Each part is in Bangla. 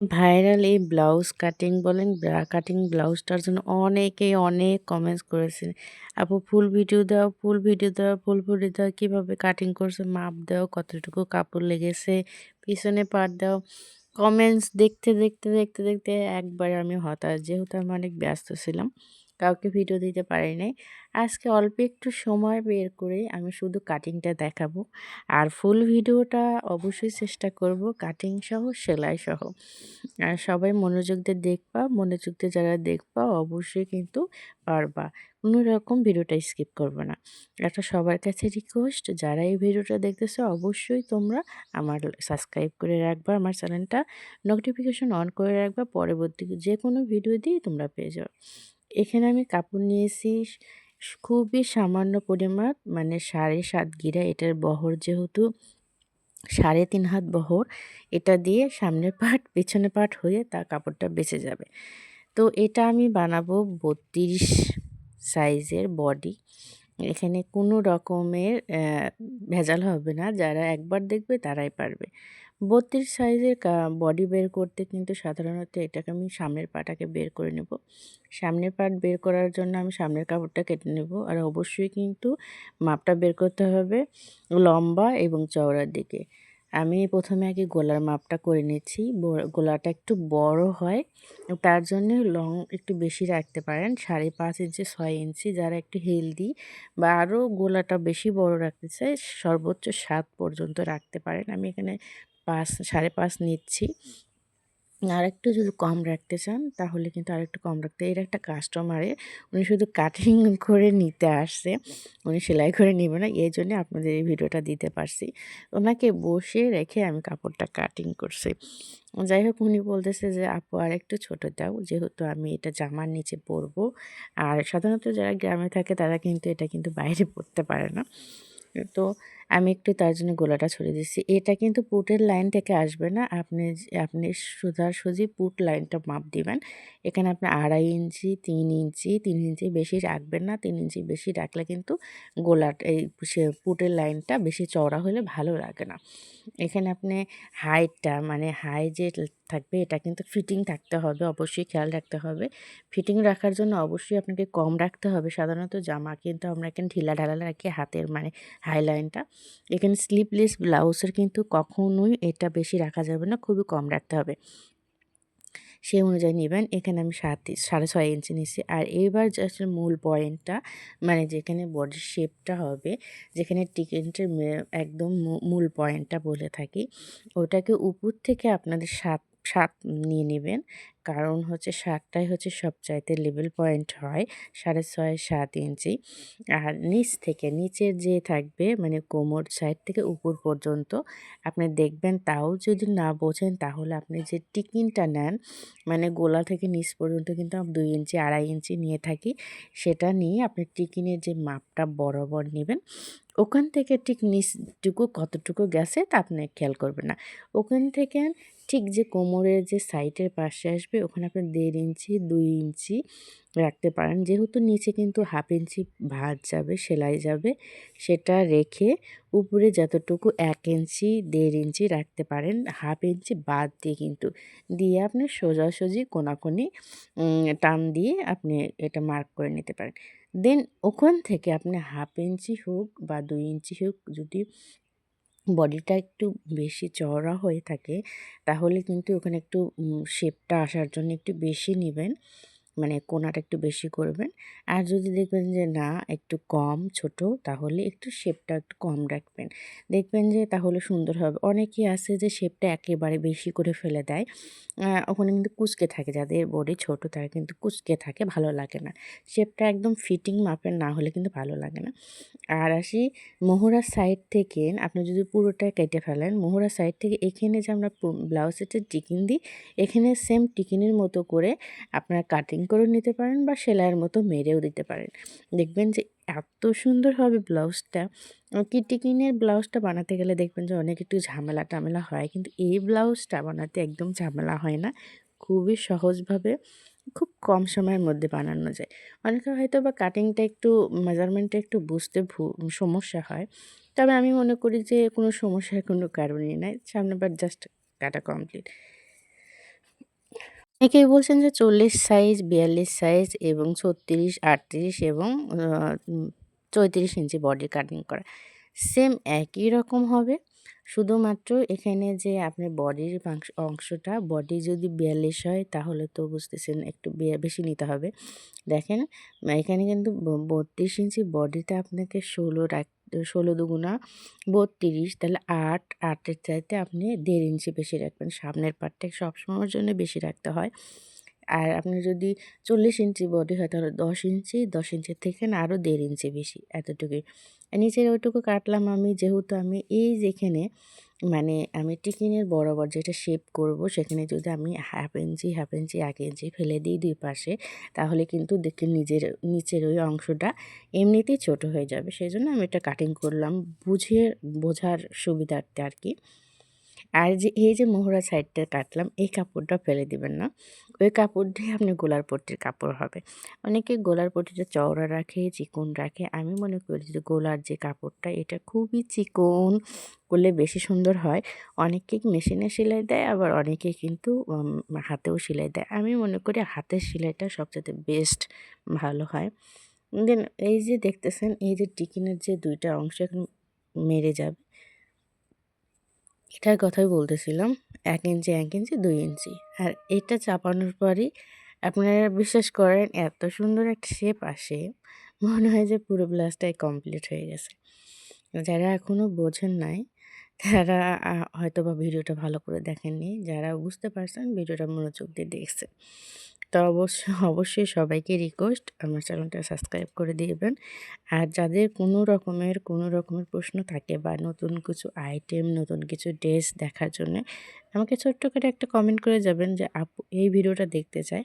ভাইরাল এই ব্লাউজ কাটিং বলেন, ব্রা, কাটিং ব্লাউজটার জন্য অনেকেই অনেক কমেন্টস করেছেন, আপু, ফুল ভিডিও দাও, ফুল ভিডিও দাও, ফুল ভিডিও দাও, কীভাবে কাটিং করছে? মাপ দাও, কতটুকু কাপড় লেগেছে? পিছনে পার দাও। কমেন্টস দেখতে দেখতে দেখতে দেখতে একবার আমি হতাশ, যেহেতু আমি অনেক ব্যস্ত ছিলাম। কাউকে ভিডিও দিতে পারি নাই। আজকে অল্প একটু সময় বের করে আমি শুধু কাটিংটা দেখাবো। আর ফুল ভিডিওটা অবশ্যই চেষ্টা করব কাটিং সহ, সেলাই সহ। আর সবাই মনোযোগ দিয়ে দেখবা, মনোযোগ দিয়ে যারা দেখবা অবশ্যই কিন্তু পারবা। কোনো রকম ভিডিওটা স্কিপ করবে না। একটা সবার কাছে রিকোয়েস্ট যারা এই ভিডিওটা দেখতেছো অবশ্যই তোমরা আমার সাবস্ক্রাইব করে রাখবা, আমার চ্যানেলটা নোটিফিকেশন অন করে রাখবা, পরবর্তী যে কোনো ভিডিও দিয়ে তোমরা পেয়ে যাও এখানে আমি কাপড় নিয়েছি খুবই সামান্য পরিমাণ মানে সাড়ে সাত গিরা এটার বহর যেহেতু, সাড়ে তিন হাত বহর, এটা দিয়ে সামনের পাট পেছনে পাট হয়ে তা কাপড়টা বেঁচে যাবে। তো এটা আমি বানাবো বত্রিশ সাইজের বডি। এখানে কোনো রকমের ভেজাল হবে না, যারা একবার দেখবে তারাই পারবে। বত্রিশ সাইজের বডি বের করতে কিন্তু সাধারণত এটাকে আমি সামনের পাটাকে বের করে নেব। সামনের পাট বের করার জন্য আমি সামনের কাপড়টা কেটে নেব। আর অবশ্যই কিন্তু মাপটা বের করতে হবে লম্বা এবং চওড়ার দিকে। আমি প্রথমে আগে গোলার মাপটা করে নিচ্ছি। গোলাটা একটু বড় হয়। তার জন্য লং একটু বেশি রাখতে পারেন। সাড়ে পাঁচ ইঞ্চি, ছয় ইঞ্চি যারা একটু হেলদি বা আরও গোলাটা বেশি বড় রাখতে চাই সর্বোচ্চ সাত পর্যন্ত রাখতে পারেন। আমি এখানে পাঁচ, সাড়ে পাঁচ নিচ্ছি। আর একটু যদি কম রাখতে চান, তাহলে কিন্তু আরেকটু কম রাখতে। এর একটা কাস্টমারে উনি শুধু কাটিং করে নিতে আসছে। উনি সেলাই করে নিবে না। এই জন্য আপনাদের এই ভিডিওটা দিতে পারছি। ওনাকে বসে রেখে আমি কাপড়টা কাটিং করছি। যাই হোক, উনি বলতেছে যে, আপু আর একটু ছোটো দাও। যেহেতু আমি এটা জামার নিচে পরবো। আর সাধারণত যারা গ্রামে থাকে, তারা কিন্তু এটা কিন্তু বাইরে পরতে পারে না। তো আমি একটু তার জন্য গোলাটা ছড়িয়ে দিচ্ছি। এটা কিন্তু পুটের লাইন থেকে আসবে না। আপনি আপনি সোজাসুজি পুট লাইনটা মাপ দিবেন। এখানে আপনি আড়াই ইঞ্চি, তিন ইঞ্চি তিন ইঞ্চি বেশি রাখবেন না। তিন ইঞ্চি বেশি রাখলে কিন্তু গোলাটা, এই পুটের লাইনটা বেশি চওড়া হলে ভালো লাগে না। এখানে আপনি হাইটটা মানে হাই যে থাকবে, এটা কিন্তু ফিটিং থাকতে হবে। অবশ্যই খেয়াল রাখতে হবে। ফিটিং রাখার জন্য অবশ্যই আপনাকে কম রাখতে হবে। সাধারণত জামা কিন্তু আমরা এখানে ঢিলা ঢালা রাখি হাতের মানে হাইলাইনটা এখানে স্লিপলেস ব্লাউজের কিন্তু কখনোই এটা বেশি রাখা যাবে না, খুবই কম রাখতে হবে। সেই অনুযায়ী নেবেন। এখানে আমি সাত সাড়ে ছয় ইঞ্চি নিচ্ছি আর এবার জাস্ট মূল পয়েন্টটা মানে যেখানে বডির শেপটা হবে, যেখানে টিকেটের একদম মূল পয়েন্টটা বলে থাকি, ওটাকে উপর থেকে আপনাদের সাত সাত নিয়ে নেবেন। কারণ হচ্ছে সাতটাই হচ্ছে সবচাইতে লেভেল পয়েন্ট হয় সাড়ে ছয় সাত ইঞ্চি। আর নিচ থেকে, নিচের যে থাকবে মানে কোমর সাইড থেকে উপর পর্যন্ত, আপনি দেখবেন তাও যদি না বোঝেন তাহলে আপনি যে টিকিনটা নেন মানে গোলা থেকে নিচ পর্যন্ত কিন্তু আমি দুই ইঞ্চি, আড়াই ইঞ্চি নিয়ে থাকি, সেটা নিয়ে আপনি টিকিনের যে মাপটা বরাবর নেবেন, ওখান থেকে ঠিক নিচটুকু কতটুকু গেছে তা আপনি খেয়াল করবেন না। ওখান থেকে ঠিক যে কোমরের যে সাইটের পাশে আসবে ওখানে আপনি দেড় ইঞ্চি, দুই ইঞ্চি রাখতে পারেন। যেহেতু নিচে কিন্তু হাফ ইঞ্চি ভাত যাবে, সেলাই যাবে, সেটা রেখে উপরে যতটুকু এক ইঞ্চি, দেড় ইঞ্চি রাখতে পারেন। হাফ ইঞ্চি বাদ দিয়ে কিন্তু দিয়ে আপনি সোজাসুজি কোনাকুনি টান দিয়ে আপনি এটা মার্ক করে নিতে পারেন। দেন ওখান থেকে আপনি হাফ ইঞ্চি হোক বা দুই ইঞ্চি হোক যদি বডিটা একটু বেশি চওড়া হয়ে থাকে, তাহলে কিন্তু ওখানে একটু শেপটা আসার জন্য একটু বেশি নেবেন। মানে কোনাটা একটু বেশি করবেন। আর যদি দেখবেন যে না, একটু কম, ছোট, তাহলে একটু শেপটা একটু কম রাখবেন। দেখবেন যে তাহলে সুন্দর হবে। অনেকেই আছে যে শেপটা একেবারে বেশি করে ফেলে দেয়। ওখানে কিন্তু কুচকে থাকে। যাদের বডি ছোট, তারা কিন্তু কুচকে থাকে, ভালো লাগে না। শেপটা একদম ফিটিং মাপের না হলে কিন্তু ভালো লাগে না। আর আসি মোহরার সাইড থেকে, আপনি যদি পুরোটা কেটে ফেলেন, মোহরার সাইড থেকে এখানে যে আমরা ব্লাউজের টিকিন দিই, এখানে সেম টিকিনের মতো করে আপনার কাটিং করেও নিতে পারেন বা সেলাইয়ের মতো মেরেও দিতে পারেন। দেখবেন যে এত সুন্দর হবে ব্লাউজটা। কিটিকিনের ব্লাউজটা বানাতে গেলে দেখবেন যে অনেক একটু ঝামেলা টামেলা হয়। কিন্তু এই ব্লাউজটা বানাতে একদম ঝামেলা হয় না। খুবই সহজভাবে খুব কম সময়ের মধ্যে বানানো যায়। অনেকে হয়তো বা কাটিংটা একটু মেজারমেন্টটা একটু বুঝতে সমস্যা হয়। তবে আমি মনে করি যে কোনো সমস্যার কোনো কারণই নাই। সামনে সামনেবার জাস্ট কাটা কমপ্লিট অনেকেই বলছেন যে চল্লিশ সাইজ বিয়াল্লিশ সাইজ এবং ছত্রিশ, আটত্রিশ এবং চৌত্রিশ ইঞ্চি বডি কাটিং করা। সেম একই রকম হবে, শুধুমাত্র এখানে যে আপনার বডির অংশটা বডি যদি বিয়াল্লিশ হয়, তাহলে তো বুঝতেছেন একটু বেশি নিতে হবে। দেখেন, এখানে কিন্তু বত্রিশ ইঞ্চি বডিতে আপনাকে ষোলো রাখ ষোলো দুগুণা বত্রিশ, তাহলে আট, আটের চাইতে আপনি দেড় ইঞ্চি বেশি রাখবেন। সামনের পাটটা সবসময়ের জন্য বেশি রাখতে হয়। আর আপনি যদি চল্লিশ ইঞ্চি বডি হয়, তাহলে দশ ইঞ্চি, দশ ইঞ্চির থেকে না আরও দেড় ইঞ্চি বেশি এতটুকুই। নিচের ওইটুকু কাটলাম আমি, যেহেতু আমি এই যেখানে মানে আমি টিকিনের বরাবর যেটা শেপ করব, সেখানে যদি আমি হাফ ইঞ্চি হাফ ইঞ্চি এক ইঞ্চি ফেলে দিই দুই পাশে, তাহলে কিন্তু দেখে নিজের, নিচের ওই অংশটা এমনিতেই ছোট হয়ে যাবে। সেই জন্য আমি এটা কাটিং করলাম। বুঝিয়ে বোঝার সুবিধার্থে আর কি। আর যে, এই যে মোহরা সাইডটা কাটলাম, এই কাপড়টা ফেলে দিবেন না। ওই কাপড় দিয়ে আপনি গোলার পট্টির কাপড় হবে। অনেকে গোলার পট্টিটা চওড়া রাখে, চিকন রাখে। আমি মনে করি যে গোলার যে কাপড়টা, এটা খুবই চিকন করলে বেশি সুন্দর হয়। অনেকে মেশিনে সেলাই দেয়, আবার অনেকে কিন্তু হাতেও সেলাই দেয়। আমি মনে করি হাতের সেলাইটা সবচেয়ে বেস্ট, ভালো হয়। দেন এই যে দেখতেছেন, এই যে টিকিনের যে দুইটা অংশ এখন মেরে যাবে। এটার কথাই বলতেছিলাম, এক ইঞ্চি এক ইঞ্চি, দুই ইঞ্চি। আর এটা চাপানোর পরই আপনারা বিশ্বাস করেন, এত সুন্দর একটা শেপ আসে, মনে হয় যে পুরো ব্লাউজটাই কমপ্লিট হয়ে গেছে। যারা এখনও বোঝেন নাই, তারা হয়তো বা ভিডিওটা ভালো করে দেখেননি। যারা বুঝতে পারছেন, ভিডিওটা মনোযোগ দিয়ে দেখছে তো অবশ্য, অবশ্যই সবাইকে রিকোয়েস্ট আমার চ্যানেলটা সাবস্ক্রাইব করে দিবেন। আর যাদের কোনো রকমের কোনো রকমের প্রশ্ন থাকে বা নতুন কিছু আইটেম নতুন কিছু ড্রেস দেখার জন্য, আমাকে ছোট্ট করে একটা কমেন্ট করে যাবেন যে, আপু, এই ভিডিওটা দেখতে চায়?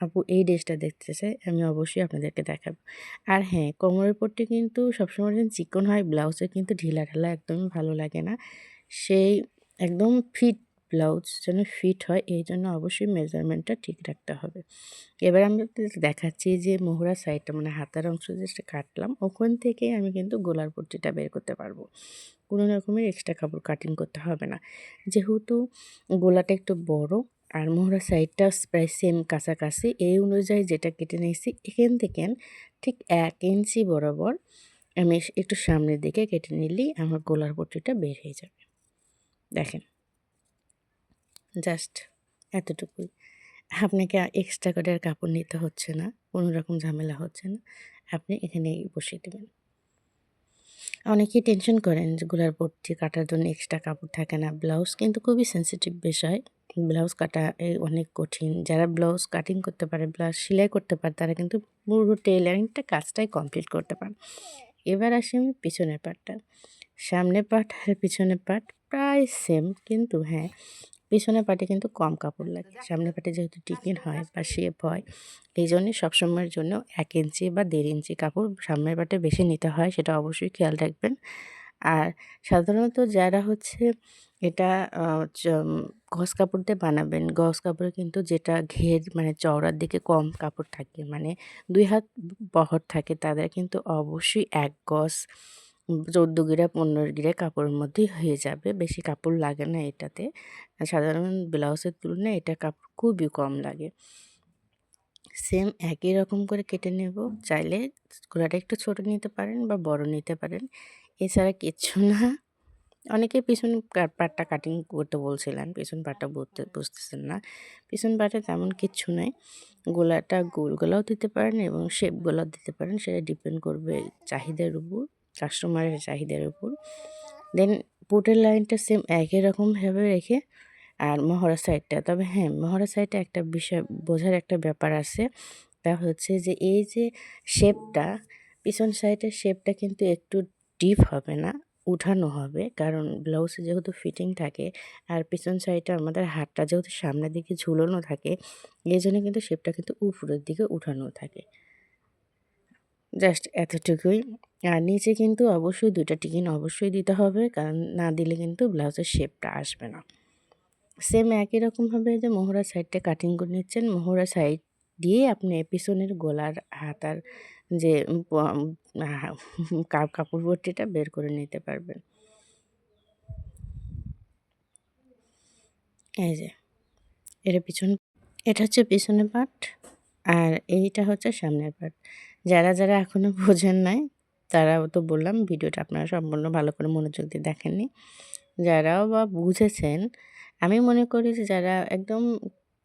আপু, এই ড্রেসটা দেখতে চাই আমি অবশ্যই আপনাদেরকে দেখাবো। আর হ্যাঁ কোমরের পট্টি কিন্তু সবসময় যেন চিকন হয় ব্লাউজে কিন্তু ঢিলা ঢালা একদমই ভালো লাগে না। সেই একদম ফিট ব্লাউজ যেন ফিট হয়, এই জন্য অবশ্যই মেজারমেন্টটা ঠিক রাখতে হবে। এবার আমি দেখাচ্ছি যে মোহরা সাইডটা মানে হাতার অংশ যেটা কাটলাম, ওখান থেকে আমি কিন্তু গোলার পট্টিটা বের করতে পারব। কোনো রকমের এক্সট্রা কাপড় কাটিং করতে হবে না। যেহেতু গোলাটা একটু বড় আর মোহরা সাইডটা প্রায় সেম কাছাকাছি, এই অনুযায়ী যেটা কেটে নিয়েছি, এখান থেকে ঠিক এক ইঞ্চি বরাবর আমি একটু সামনের দিকে কেটে নিলেই আমার গোলার পট্টিটা বের হয়ে যাবে। দেখেন। জাস্ট এতটুকুই। আপনাকে এক্সট্রা করে আর কাপড় নিতে হচ্ছে না, কোনো রকম ঝামেলা হচ্ছে না। আপনি এখানে বসিয়ে দেবেন। অনেকেই টেনশন করেন যে গোলার পট্টি কাটার জন্য এক্সট্রা কাপড় থাকে না। ব্লাউজ কিন্তু খুবই সেন্সিটিভ বিষয়। ব্লাউজ কাটা এই অনেক কঠিন। যারা ব্লাউজ কাটিং করতে পারে, ব্লাউজ সেলাই করতে পারে, তারা কিন্তু পুরো টেলারিংটা কাজটাই কমপ্লিট করতে পারে এবার আসি আমি পিছনের পাটটা সামনের পাট আর পিছনের পাট প্রায় সেম কিন্তু হ্যাঁ পিছনের পাটে কিন্তু কম কাপড় লাগে। সামনের পাটে যেহেতু টিকিন হয় বা শেপ হয় এই জন্যে সবসময়ের জন্য এক ইঞ্চি বা দেড় ইঞ্চি কাপড় সামনের পাটে বেশি নিতে হয় সেটা অবশ্যই খেয়াল রাখবেন। আর সাধারণত যারা হচ্ছে এটা গস কাপড় দিয়ে বানাবেন গস কাপড়ে কিন্তু যেটা ঘের মানে চওড়ার দিকে কম কাপড় থাকে মানে দুই হাত বহর থাকে তাদের কিন্তু অবশ্যই এক গজ চৌদ্দ গিরা, পনেরো গিরা কাপড়ের মধ্যেই হয়ে যাবে। বেশি কাপড় লাগে না এটাতে। সাধারণ ব্লাউজের তুলনায় এটা কাপড় খুবই কম লাগে। সেম একই রকম করে কেটে নেব। চাইলে গোলাটা একটু ছোট নিতে পারেন বা বড় নিতে পারেন। এছাড়া কিচ্ছু না। অনেকে পিছন পাটটা কাটিং করতে বলছিলেন, পিছন পাটটা বুঝতে, বুঝতেছেন না। পিছন পাটে তেমন কিচ্ছু নাই। গোলাটা গোল গোলাও দিতে পারেন এবং শেপ গোলাও দিতে পারেন। সেটা ডিপেন্ড করবে চাহিদার উপর। কাস্টমারের চাহিদার উপর। দেন পুটের লাইনটা সেম একই রকমভাবে রেখে আর মহড়া সাইডটা তবে হ্যাঁ মহড়া সাইডটা একটা বিষয়, বোঝার একটা ব্যাপার আছে। তা হচ্ছে যে, এই যে শেপটা পিছন সাইডের শেপটা কিন্তু একটু ডিপ হবে না, উঠানো হবে। কারণ ব্লাউজে যেহেতু ফিটিং থাকে আর পিছন সাইডে আমাদের হাতটা যেহেতু সামনের দিকে ঝুলানো থাকে, এই জন্য কিন্তু শেপটা কিন্তু উপরের দিকে উঠানো থাকে। জাস্ট এতটুকুই। আর নিচে কিন্তু অবশ্যই দুইটা টিকিন অবশ্যই দিতে হবে, কারণ না দিলে কিন্তু ব্লাউজের শেপটা আসবে না। সেম একই রকমভাবে যে মোহরা সাইডটা কাটিং করে নিচ্ছেন। মোহরা সাইড দিয়ে আপনি পিছনের গলার হাতার যে কাপড় ভর্তিটা বের করে নিতে পারবেন। এই যে এর পিছন, এটা হচ্ছে পিছনের পার্ট আর এইটা হচ্ছে সামনের পার্ট যারা যারা এখনও বোঝেন নাই তারাও তো বললাম ভিডিওটা আপনারা সম্পূর্ণ ভালো করে মনোযোগ দিয়ে দেখেননি। যারাও বা বুঝেছেন, আমি মনে করি যে যারা একদম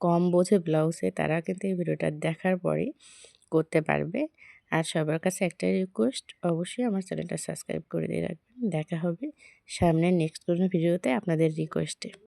কম বোঝে ব্লাউজে, তারা কিন্তু এই ভিডিওটা দেখার পরেই করতে পারবে। আর সবার কাছে একটাই রিকোয়েস্ট অবশ্যই আমার চ্যানেলটা সাবস্ক্রাইব করে দিয়ে রাখবেন। দেখা হবে সামনে নেক্সট কোনো ভিডিওতে আপনাদের রিকোয়েস্টে